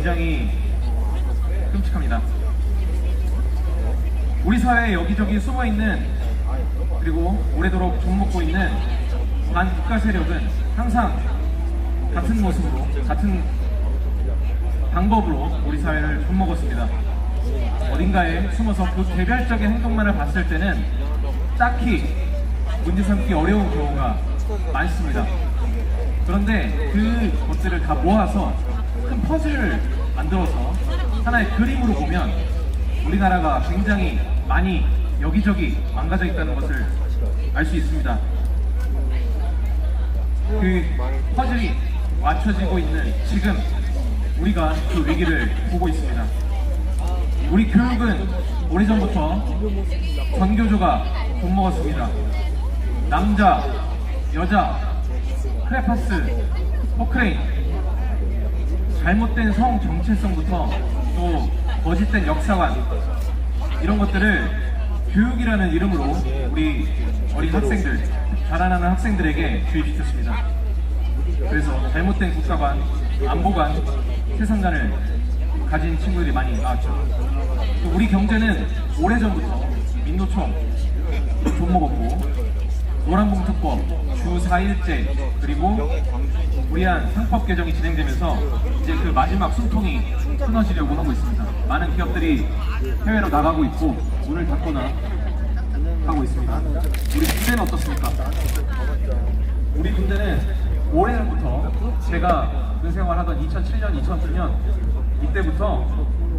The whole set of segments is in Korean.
굉장히 끔찍합니다. 우리 사회에 여기저기 숨어 있는 그리고 오래도록 좀먹고 있는 반국가 세력은 항상 같은 모습으로 같은 방법으로 우리 사회를 좀먹었습니다. 어딘가에 숨어서 그 개별적인 행동만을 봤을 때는 딱히 문제 삼기 어려운 경우가 많습니다. 그런데 그 것들을 다 모아서 큰 퍼즐을 만들어서 하나의 그림으로 보면 우리나라가 굉장히 많이 여기저기 망가져 있다는 것을 알 수 있습니다. 그 퍼즐이 맞춰지고 있는 지금 우리가 그 위기를 보고 있습니다. 우리 교육은 오래전부터 전교조가 돈 먹었습니다. 남자, 여자, 크레파스, 포크레인, 잘못된 성 정체성부터 또 거짓된 역사관 이런 것들을 교육이라는 이름으로 우리 어린 학생들, 자라나는 학생들에게 주입시켰습니다. 그래서 잘못된 국가관, 안보관, 세상관을 가진 친구들이 많이 나왔죠. 또 우리 경제는 오래전부터 민노총 돈 먹었고 노란봉투법, 주 4일제 그리고 무리한 상법 개정이 진행되면서 이제 그 마지막 숨통이 끊어지려고 하고 있습니다. 많은 기업들이 해외로 나가고 있고 문을 닫거나 하고 있습니다. 우리 군대는 어떻습니까? 우리 군대는 오래전부터 제가 군 생활하던 2007년, 2009년 이때부터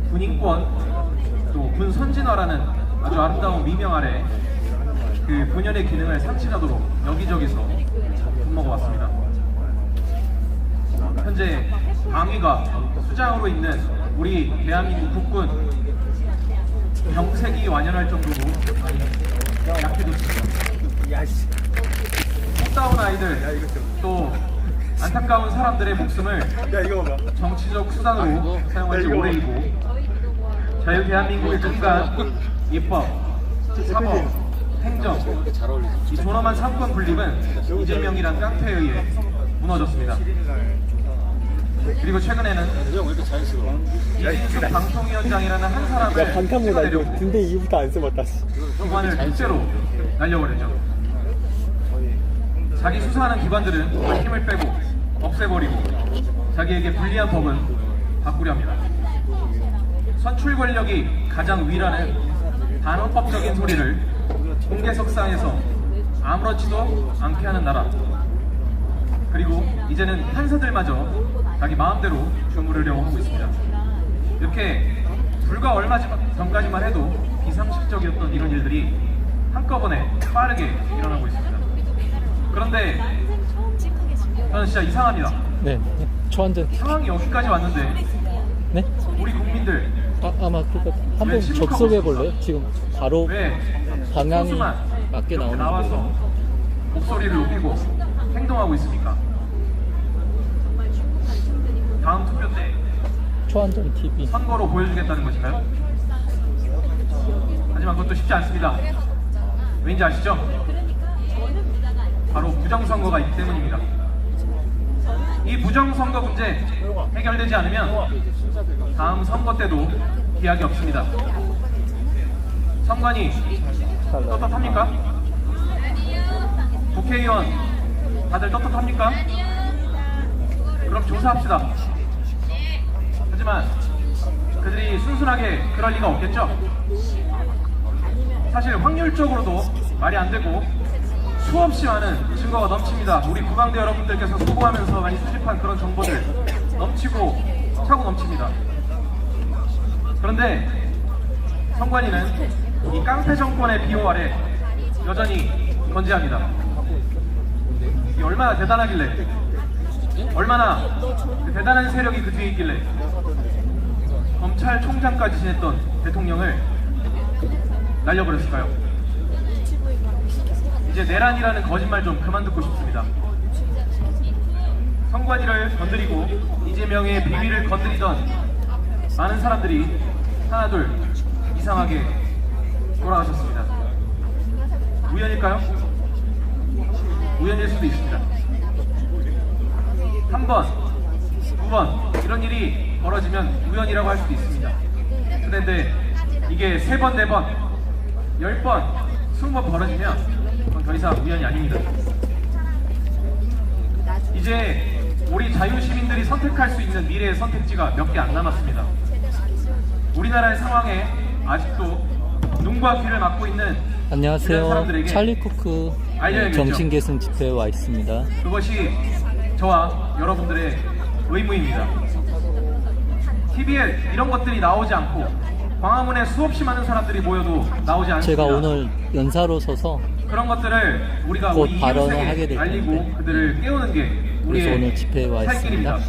군인권 또 군 선진화라는 아주 아름다운 미명 아래 그 본연의 기능을 상실하도록 여기저기서 돈 먹어 왔습니다. 현재 방위가 수장으로 있는 우리 대한민국 국군 병색이 완연할 정도로 약해졌습니다. 속다운 아이들 또 안타까운 사람들의 목숨을. 정치적 수단으로 사용한 지. 오래이고 자유 대한민국의 근간 입법, 사법, 행정 이 존엄한 삼권 분립은 이재명이란 깡패에 의해 무너졌습니다. 그리고 최근에는 이진숙 방통위원장이라는 한 사람을 야 반칸보다 이거 찍어내려고 군대 이후부터 안 써봤다. 씨. 기관을 실제로 날려버리죠. 자기 수사하는 기관들은 다 힘을 빼고 없애버리고 자기에게 불리한 법은 바꾸려 합니다. 선출 권력이 가장 위라는 반헌법적인 소리를 공개석상에서 아무렇지도 않게 하는 나라. 그리고 이제는 판사들마저 자기 마음대로 주무르려고 하고 있습니다. 이렇게 불과 얼마 전까지만 해도 비상식적이었던 이런 일들이 한꺼번에 빠르게 일어나고 있습니다. 그런데 저는 진짜 이상합니다. 네, 초안전. 상황이 여기까지 왔는데 네? 우리 국민들 아, 아마 그거 한번 접속해 볼래요? 지금 바로 왜 방향이 맞게 나오는 나와서 거예요. 목소리를 높이고 행동하고 있습니까? 다음 투표 때 초안전 TV. 선거로 보여주겠다는 것인가요? 하지만 그것도 쉽지 않습니다. 왠지 아시죠? 바로 부정선거가 있기 때문입니다. 이 부정선거 문제 해결되지 않으면 다음 선거 때도 기약이 없습니다. 선관위 떳떳합니까? 국회의원 다들 떳떳합니까? 그럼 조사합시다. 하지만 그들이 순순하게 그럴 리가 없겠죠? 사실 확률적으로도 말이 안 되고 수없이 많은 증거가 넘칩니다. 우리 구강대 여러분들께서 수고하면서 많이 수집한 그런 정보들 넘치고 차고 넘칩니다. 그런데 선관위는 이 깡패 정권의 비호 아래 여전히 건재합니다. 이 얼마나 대단하길래 얼마나 그 대단한 세력이 그 뒤에 있길래 검찰총장까지 지냈던 대통령을 날려버렸을까요? 이제 내란이라는 거짓말 좀 그만 듣고 싶습니다. 성관이를 건드리고 이재명의 비위를 건드리던 많은 사람들이 하나둘 이상하게 돌아가셨습니다. 우연일까요? 우연일 수도 있습니다. 한 번, 두 번 이런 일이 벌어지면 우연이라고 할 수도 있습니다. 그런데 이게 세 번, 네 번, 열 번, 스무 번 벌어지면 그건 더 이상 우연이 아닙니다. 이제 우리 자유 시민들이 선택할 수 있는 미래의 선택지가 몇 개 안 남았습니다. 우리나라의 상황에 아직도 눈과 귀를 막고 있는 안녕하세요. 찰리 코크 알려야겠죠. 정신계승 집회에 와 있습니다. 그것이 저와 여러분들의 의무입니다. TV에 이런 것들이 나오지 않고 광화문에 수없이 많은 사람들이 모여도 나오지 않습니다. 제가 오늘 연사로 서서 그런 것들을 우리가 곧 우리 발언을 하게 이웃에게 될 알리고 텐데. 그들을 깨우는 게 그래서 우리의 오늘 집회에 와살 있습니다.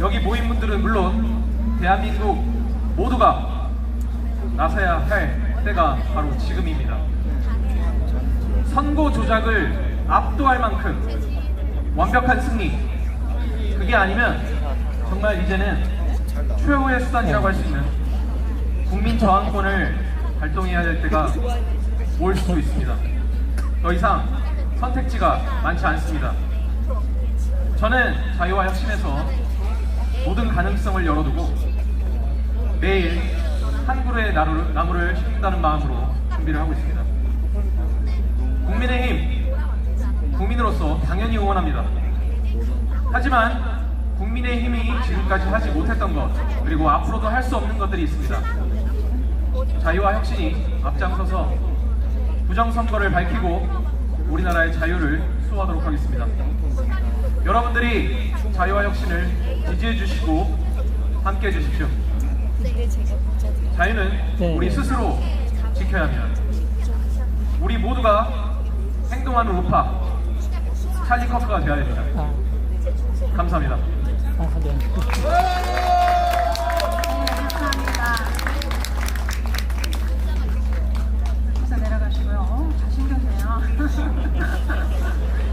여기 모인 분들은 물론 대한민국 모두가 나서야 할 때가 바로 지금입니다. 선거 조작을 압도할 만큼 완벽한 승리. 그게 아니면 정말 이제는 최후의 수단이라고 할 수 있는 국민 저항권을 발동해야 될 때가 올 수도 있습니다. 더 이상 선택지가 많지 않습니다. 저는 자유와 혁신에서 모든 가능성을 열어두고 매일 한 그루의 나무를, 나무를 심는다는 마음으로 준비를 하고 있습니다. 국민의힘 국민으로서 당연히 응원합니다. 하지만 국민의힘이 지금까지 하지 못했던 것 그리고 앞으로도 할 수 없는 것들이 있습니다. 자유와 혁신이 앞장서서 부정선거를 밝히고 우리나라의 자유를 수호하도록 하겠습니다. 여러분들이 자유와 혁신을 지지해 주시고 함께 해 주십시오. 자유는 네. 우리 스스로 지켜야 합니다. 우리 모두가 행동하는 우파 찰리 커크가 되어야 됩니다. 아, 감사합니다. 아, 네. 감사합니다. 내려가시고요. 어, 잘생겼네요.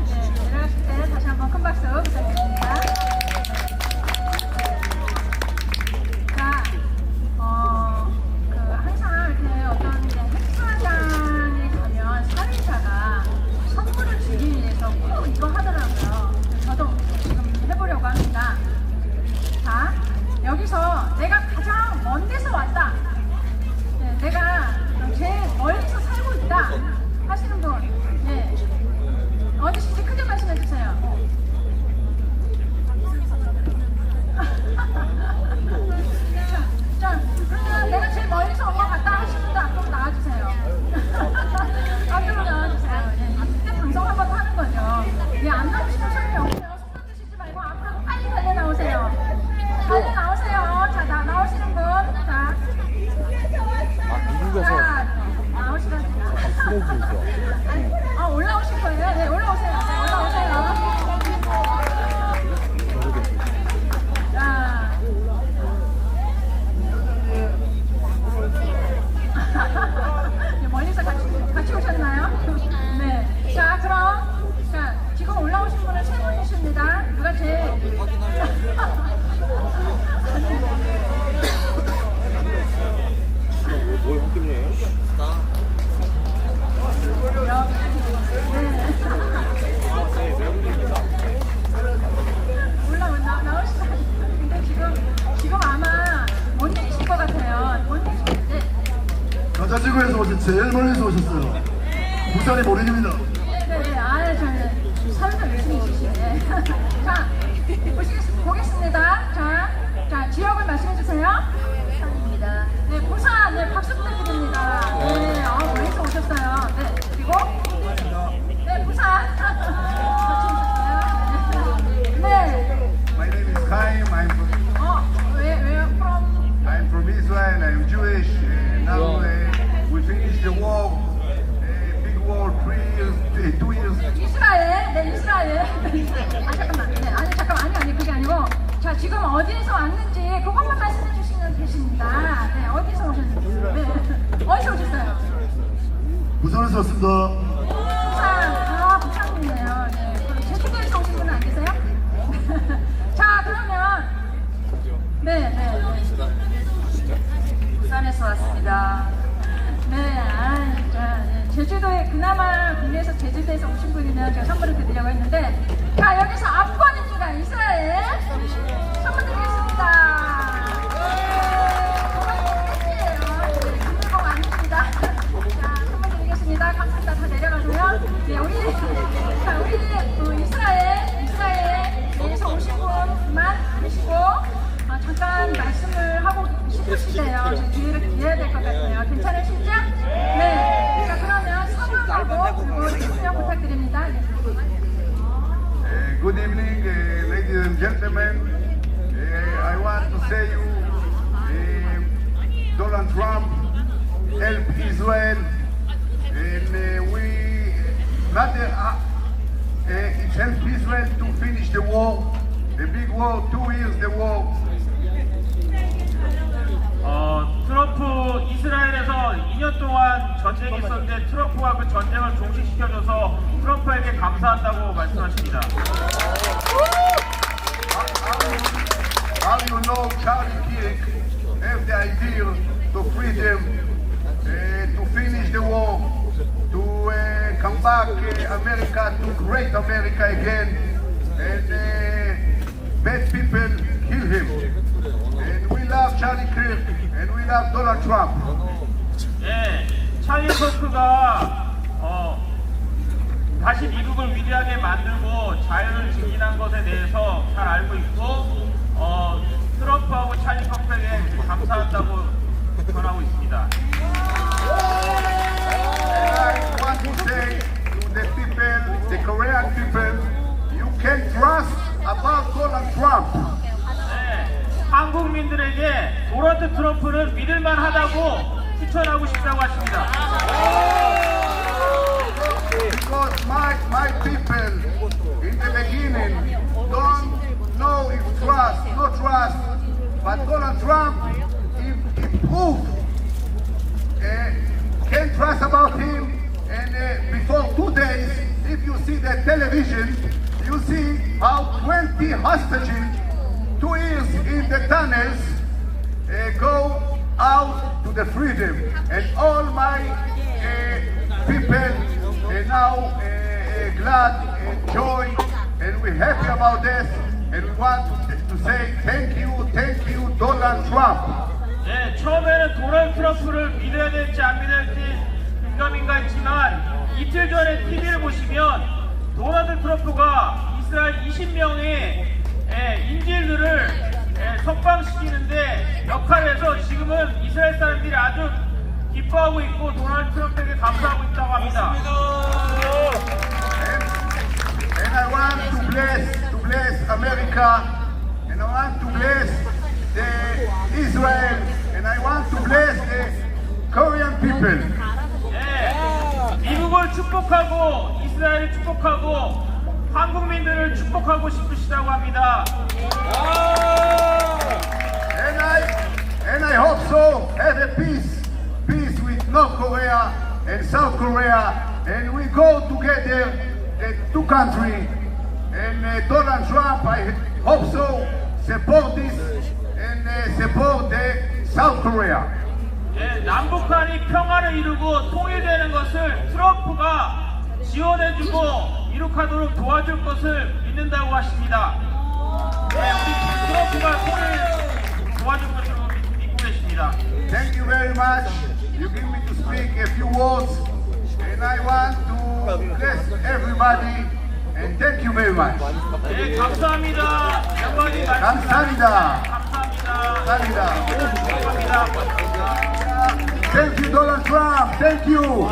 네, 내려가실 때 다시 한번 큰 박수 부탁드립니다. 제일 멀리서 오셨어요. 부산이 모르입니다. 네네네. 아 저는 서울도 열심히 있으시네. 자 보시겠 보겠습니다. 자, 자 지역을 말씀해 주세요. 부산입니다. 네 부산. 네 박수 부탁드립니다. 이스라엘, 네 이스라엘. 아 잠깐만, 네 아니 잠깐 아니 아니 그게 아니고 자 지금 어디에서 왔는지 그것만 말씀해 주시면 되십니다. 네 어디서 오셨는지, 네 어디서 오셨어요? 부산에서 왔습니다. 부산, 아 부산이네요. 네 그럼 제주도에서 오신 분은 안 계세요? 자 그러면 네 네. 네. 부산에서 왔습니다. 제주도에 그나마 국내에서 제주도에서 오신 분이면 제가 선물을 드리려고 했는데, 자 여기서. 자, 이스라엘 선물 드리겠습니다. 아닙니다. 자, 선물 드리겠습니다. 감사합니다. 다 내려가고요. 네, 자, 우리 또 이스라엘, 이스라엘에서 오신 분만 아니시고, 어, 잠깐 말씀을 하고 싶으시대요. 저 기회를 드려야 될 것 같아요. 괜찮으시죠? 네. 자, 그러면 성함하고 그리고 설명 부탁드립니다. 네. Uh, good evening, uh, ladies and gentlemen. Uh, I want to say you, uh, Donald Trump helped Israel, and uh, we not uh, uh, it helped Israel to finish the war, the big war, two years the war. 어, 트럼프 이스라엘에서 2년 동안 전쟁이 있었는데 트럼프가 그 전쟁을 종식시켜줘서 트럼프에게 감사한다고 말씀하십니다. How you know Charlie Kirk have the idea to freedom, uh, to finish the war, to uh, come back uh, America to great America again, and uh, bad people kill him. Charlie Kirk, and we love Donald Trump. 예, 찰리 커크가 어, 다시 미국을 위대하게 만들고 자유를 증진한 것에 대해서 잘 알고 있고 어, 트럼프하고 찰리 커크에게 감사한다고 전하고 있습니다. And I want to say to the people, the Korean people, you can trust about Donald Trump. 네, 한국민들에게 도널드 트럼프는 믿을만 하다고 추천하고 싶다고 하십니다. Because my, my people in the beginning don't know if trust, no trust, but Donald Trump, if he proved, uh, can trust about him, and uh, before two days, if you see the television, you see how 20 hostages, two years in the tunnels, uh, go out to the freedom. And all my uh, people are now uh, uh, glad and joy, and we're happy about this. And we want to, to say thank you, thank you, Donald Trump. 네, 처음에는 도널드 트럼프를 믿어야 될지 안 믿어야 될지 민감인가 했지만 이틀 전에 TV를 보시면 도널드 트럼프가 이스라엘 20명의 인질들을 예, 석방시키는데 역할에서 지금은 이스라엘 사람들이 아주 기뻐하고 있고 도널드 트럼프에게 감사하고 있다고 합니다. And, and I want to bless, to bless America, and I want to bless the Israel, and I want to bless the Korean people. 예, 미국을 축복하고 이스라엘을 축복하고 한국민들을 축복하고 싶으시다고 합니다. And I and I hope so have a peace, peace with North Korea and South Korea, and we go together, the two countries. And uh, Donald Trump, I hope so, support this and uh, support the South Korea. 예, 남북한이 평화를 이루고 통일되는 것을 트럼프가 지원해주고 이룩하도록 도와줄 것을 믿는다고 하십니다. 네, 우리 트럼프가 통일 도와줄 것으로 믿- 믿고 계십니다. Thank you very much. You give me to speak a few words, and I want to bless everybody. And thank you very much. 네, 감사합니다. 많습니다. 감사합니다. 감사합니다. 감사합니다. 감사합니다. Thank you, Donald Trump. Thank you.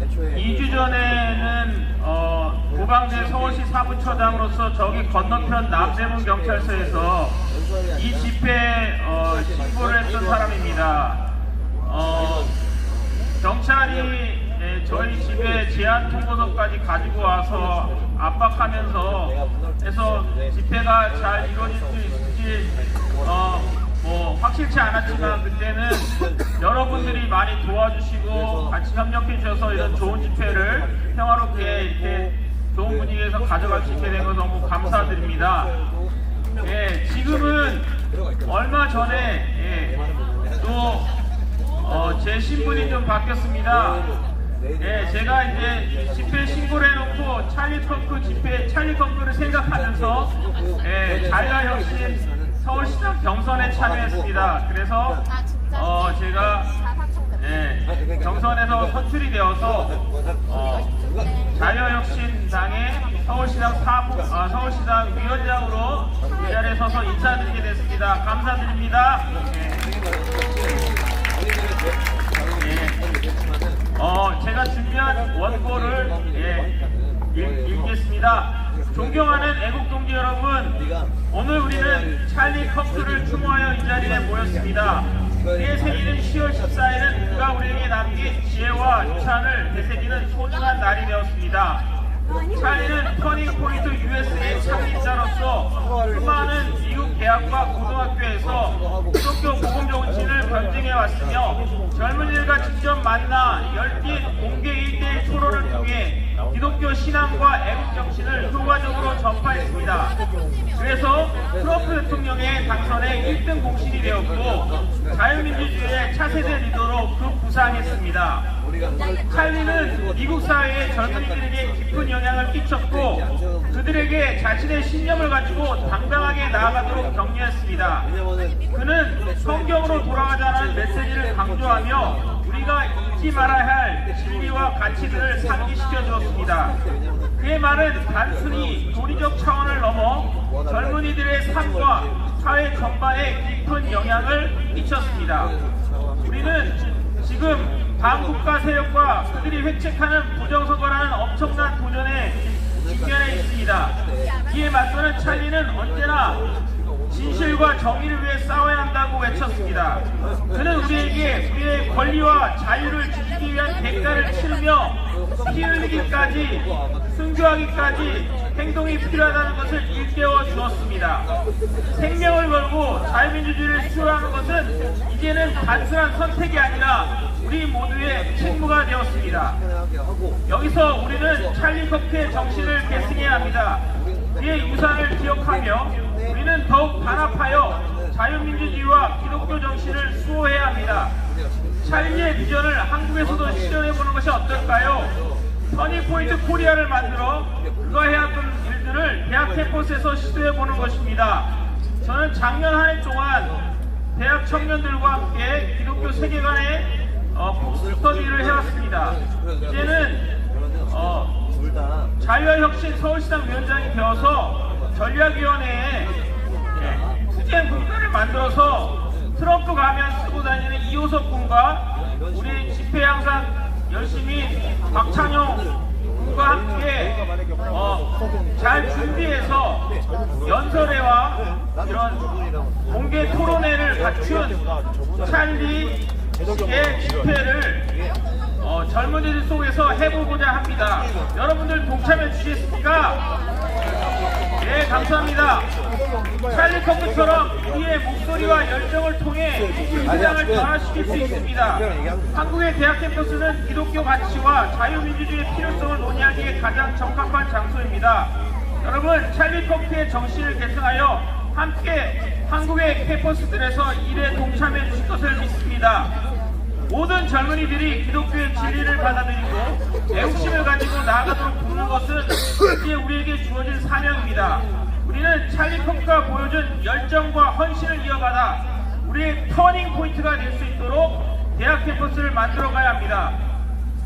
2주 전에는 어, 고방대 서울시 사무처장으로서 저기 건너편 남대문 경찰서에서 이 집회 어, 신고를 했던 사람입니다. 어, 경찰이 예, 저희 집에 제한 통보서까지 가지고 와서 압박하면서 해서 집회가 잘 이루어질 수 있을지 어, 뭐 확실치 않았지만 그때는 여러분들이 많이 도와주시고 같이 협력해 주셔서 이런 좋은 집회를 평화롭게 이렇게 좋은 분위기에서 가져갈 수 있게 된 거 너무 감사드립니다. 예, 지금은 얼마 전에 예, 또 어, 제 신분이 좀 바뀌었습니다. 예, 제가 이제 집회 신고를 해놓고 찰리 커크 집회 찰리 커크를 생각하면서 예, 자유혁신 서울시장 경선에 참여했습니다. 그래서 어, 제가 예, 경선에서 선출이 되어서 어, 자유혁신당의 서울시장 사무, 아, 서울시장 위원장으로 이 자리에 서서 인사드리게 됐습니다. 감사드립니다. 예. 예. 어, 제가 준비한 원고를 예, 읽, 읽겠습니다. 존경하는 애국동지 여러분, 오늘 우리는 찰리 커크를 추모하여 이 자리에 모였습니다. 생일은 10월 14일은 그가 우리에게 남긴 지혜와 유산을 되새기는 소중한 날이 되었습니다. 찰리는 터닝포인트 USA 창립자로서 수많은 대학과 고등학교에서 기독교 복음 정신을 변증해 왔으며 젊은이들과 직접 만나 열띤 공개 일대일 토론을 통해 기독교 신앙과 애국 정신을 효과적으로 전파했습니다. 그래서 트럼프 대통령의 당선에 1등 공신이 되었고 자유민주주의의 차세대 리더로 급부상했습니다. 칼리는 미국 사회의 젊은이들에게 깊은 영향을 끼쳤고 그들에게 자신의 신념을 가지고 당당하게 나아가도록 격려했습니다. 그는 성경으로 돌아가자는 메시지를 강조하며 우리가 잊지 말아야 할 진리와 가치들을 상기시켜 주었습니다. 그의 말은 단순히 도리적 차원을 넘어 젊은이들의 삶과 사회 전반에 깊은 영향을 미쳤습니다. 우리는 지금 반국가 세력과 그들이 획책하는 부정선거라는 엄청난 도전에 직면해 있습니다. 이에 맞서는 찰리는 언제나 진실과 정의를 위해 싸워야 한다고 외쳤습니다. 그는 우리에게 우리의 권리와 자유를 지키기 위한 대가를 치르며 피 흘리기까지 순교하기까지 행동이 필요하다는 것을 일깨워 주었습니다. 생명을 걸고 자유민주주의를 수호하는 것은 이제는 단순한 선택이 아니라 우리 모두의 책무가 되었습니다. 여기서 우리는 찰리 커크의 정신을 계승해야 합니다. 그의 유산을 기억하며 우리는 더욱 단합하여 자유민주주의와 기독교 정신을 수호해야 합니다. 찰리의 비전을 한국에서도 실현해보는 것이 어떨까요? 터닝포인트 코리아를 만들어 그가 해왔던 일들을 대학 캠퍼스에서 시도해보는 것입니다. 저는 작년 한 해 동안 대학 청년들과 함께 기독교 세계관의 어, 북스터디를 해왔습니다. 이제는 어, 자유화혁신 서울시장 위원장이 되어서 전략위원회에 예, 투쟁 국가를 만들어서 트럼프 가면 쓰고 다니는 이호석 군과 우리 집회 항상 열심히 박창용 군과 함께 어, 잘 준비해서 연설회와 이런 공개 토론회를 갖춘 찰리 의 집회를 어, 젊은 이들 속에서 해보고자 합니다. 여러분들 동참해 주시겠습니까? 예, 감사합니다. 찰리 커크처럼 우리의 목소리와 열정을 통해 이 세상을 변화시킬 수 있습니다. 한국의 대학 캠퍼스는 기독교 가치와 자유민주주의의 필요성을 논의하기에 가장 적합한 장소입니다. 여러분, 찰리 커크의 정신을 계승하여 함께 한국의 캠퍼스들에서 일에 동참해 주실 것을 믿습니다. 모든 젊은이들이 기독교의 진리를 받아들이고 애국심을 가지고 나아가도록 돕는 것은 이제 우리에게 주어진 사명입니다. 우리는 찰리 컵가 보여준 열정과 헌신을 이어받아 우리의 터닝 포인트가 될 수 있도록 대학 캠퍼스를 만들어 가야 합니다.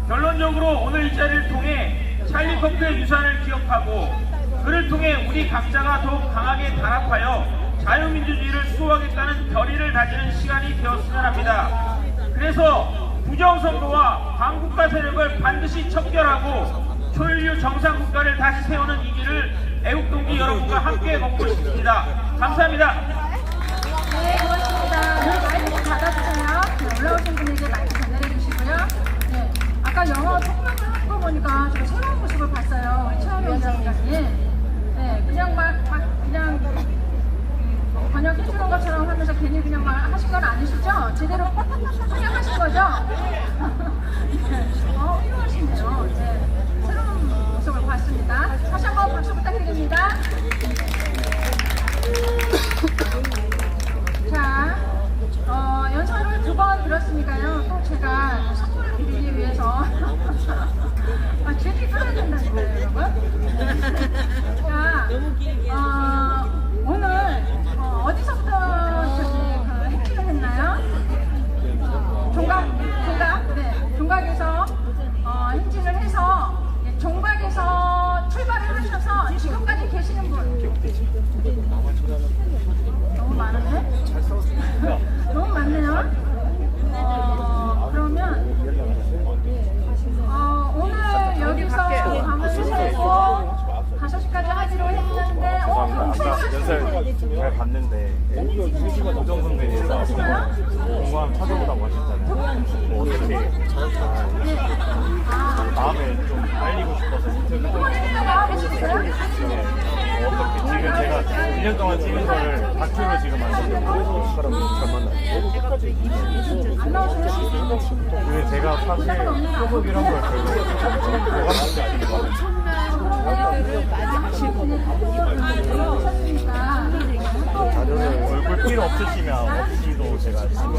결론적으로 오늘 이 자리를 통해 찰리 컵의 유산을 기억하고 그를 통해 우리 각자가 더욱 강하게 단합하여 자유민주주의를 수호하겠다는 결의를 다지는 시간이 되었으면 합니다. 그래서 부정선거와 반국가 세력을 반드시 척결하고 초일류 정상국가를 다시 세우는 이 길을 애국동지 여러분과 함께 걷고 싶습니다. 감사합니다. 네, 고맙습니다. 우리 마이크 좀 닫아주세요. 네, 올라오신 분에게 마이크 전달해 주시고요. 네, 아까 영어 통역을 하는 거 보니까 좀 새로운 모습을 봤어요. 우리 최원영 위원장님. 네, 그냥 막, 막 그냥 그 번역해주는 것처럼 하면서 괜히 그냥 막 하신 건 아니시죠? 제대로 통역하신 거죠? 네, 어, 훌륭하시네요. 네, 새로운 모습을 봤습니다. 다시 한번 박수 부탁드립니다. 자, 어, 연설을 두 번 들었으니까요. 또 제가 선물을 드리기 위해서 아, 줄이 끊어야 된다니까요, 여러분. 자, 어, 너무 많은데? 너무 많네요. 어, 그러면 어, 오늘 여기서 밤을 새고 5시까지 하기로 했는데 어, 연설 잘 봤는데 고정 선배에 대해서 공부하면 찾아보라고 하셨잖아요. 뭐 어떻게 잘 마음에 좀 알리고 싶어서 인터뷰 좀 나와 계시니까요? 네, 어떻게 지금 제가 1년 동안 찍은 거를 다큐로 지금 만들려고 잘안 나오세요? 그 제가 사실 소속 이런 걸 별로 좋아하는 게 아니고 얼굴 필요 없으시면 없이도 제가 지금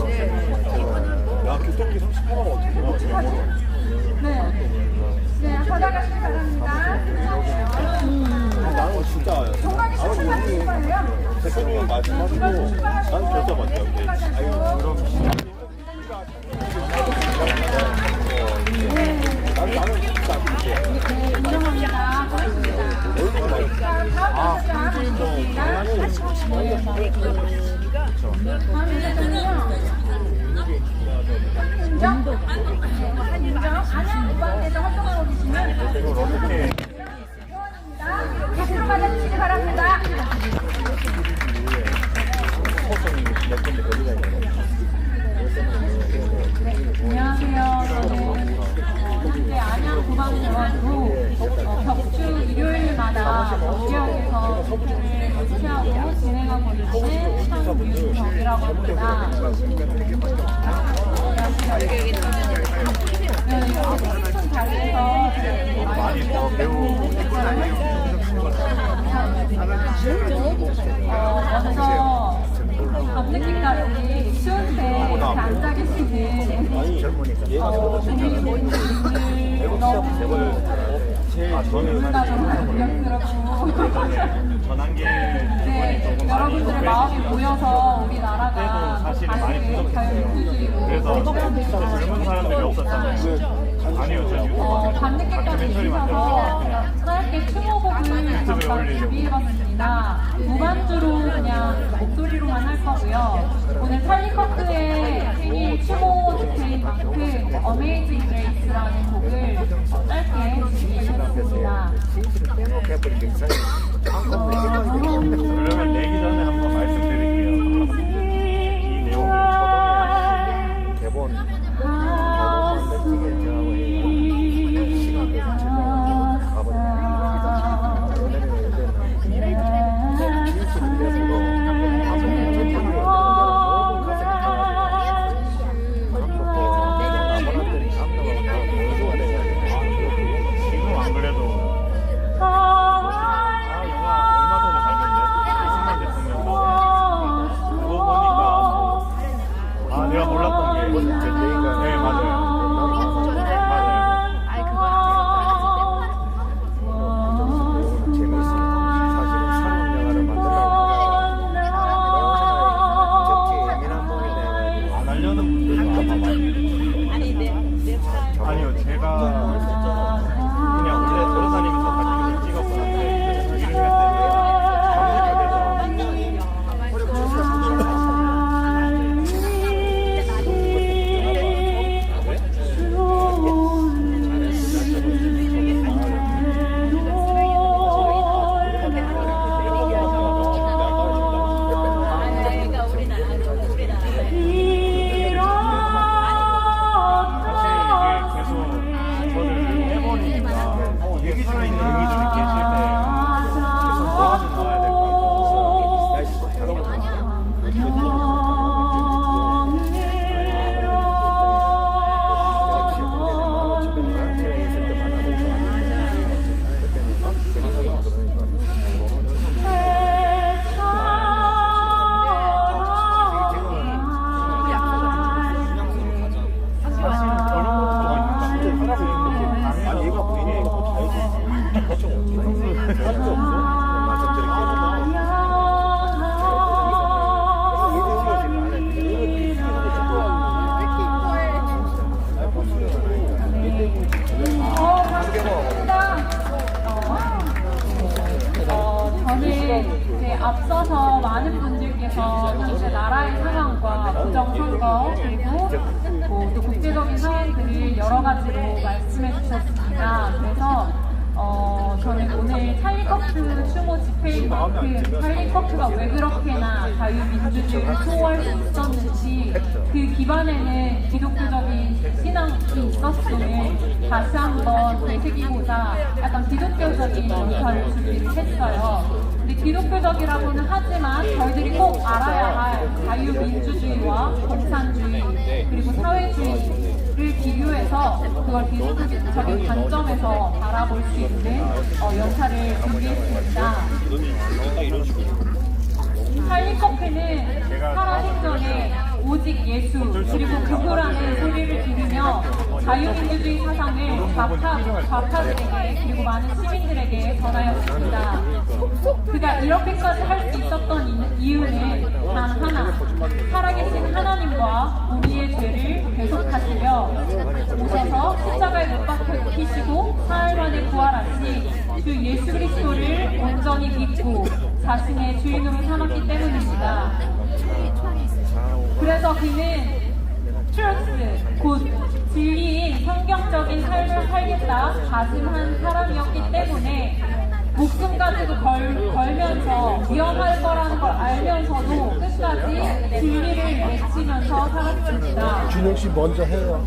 야 교통비 38만 어떻게 네. 네, 받아가시기 바랍니다. 나는 진짜 종각 에서 출발하실 거예요? 대표님 말씀하시고 난 결정 맞죠 아유 그럼 난 나는 진짜 안 네, 다음 여자 가겠습니다. 다음 여자는요. 한윤정? 네, 한윤정. 안양 우방대에서 활동하고 이걸 어떻게 회원입니다. 박수로 맞아주시기 바랍니다. 안녕하세요. 저는 어, 현재 안양 구방대원으로 어, 격주 일요일마다 지역에서 집회를 개최하고 진행하고 있는 황유정이라고 합니다. 네, 큰자 리에서 많이 더 배우고 어, 먼저 밤늦게까지 추운데 이렇게 앉아 계시는 어, 국민분들 너무 아 저는 사실 전환기 네, 여러분들의 마음이 모여서 우리나라가 사실은 많이 부족했어요. 그래서 젊은 사람들이 없었잖아요. 어, 밤늦게까지 만들어서 있어서 짧게 추모곡을 잠깐 올리려고. 준비해봤습니다. 무반주로 그냥 목소리로만 할 거고요. 오늘 찰리커크의 생일 추모 주제인 만큼 어메이징 그레이스라는 곡을 어, 짧게 준비했습니다. 그 그렇게나 자유민주주의를 수 있었는지 그 기반에는 기독교적인 신앙이 있었음을 다시 한번 되새기고자 약간 기독교적인 연설을 준비를 했어요. 근데 기독교적이라고는 하지만 저희들이 꼭 알아야 할 자유민주주의와 공산주의 그리고 사회주의를 비교해서 그걸 기독교적인 관점에서 바라볼 수 있는 어, 연사를 준비했습니다. 찰리커프는 살아생전에 오직 예수 그리고 그거라는 소리를 들으며 자유민주주의 사상을 좌파, 좌파들에게 그리고 많은 시민들에게 전하였습니다. 그가 이렇게까지 할 수 있었던 이- 이유는 단 하나 살아계신 하나님과 우리의 죄를 계속하시려 오셔서 십자가 박히시고 사흘 만에 부활하신 주 예수 그리스도를 온전히 믿고 자신의 주인으로 삼았기 때문입니다. 그래서 그는 트루스 곧 진리인 성경적인 삶을 살겠다 다짐한 사람이었기 때문에 목숨까지도 걸, 걸면서 위험할 거라는 걸 알면서도 끝까지 진리를 외치면서 살았습니다. 준영 씨 먼저 해요.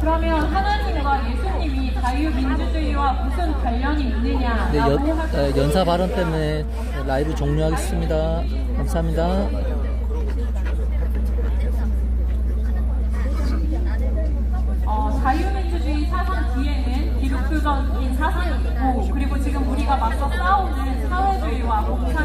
그러면 예수님이 자유민주주의와 무슨 관련이 네, 있느냐라고 연, 할 어, 연사 발언 때문에 라이브 종료하겠습니다. 감사합니다. 어, 자유민주주의 사상 뒤에는 기독교적인 사상이 있고 그리고 지금 우리가 맞서 싸우는 사회주의와 공산주의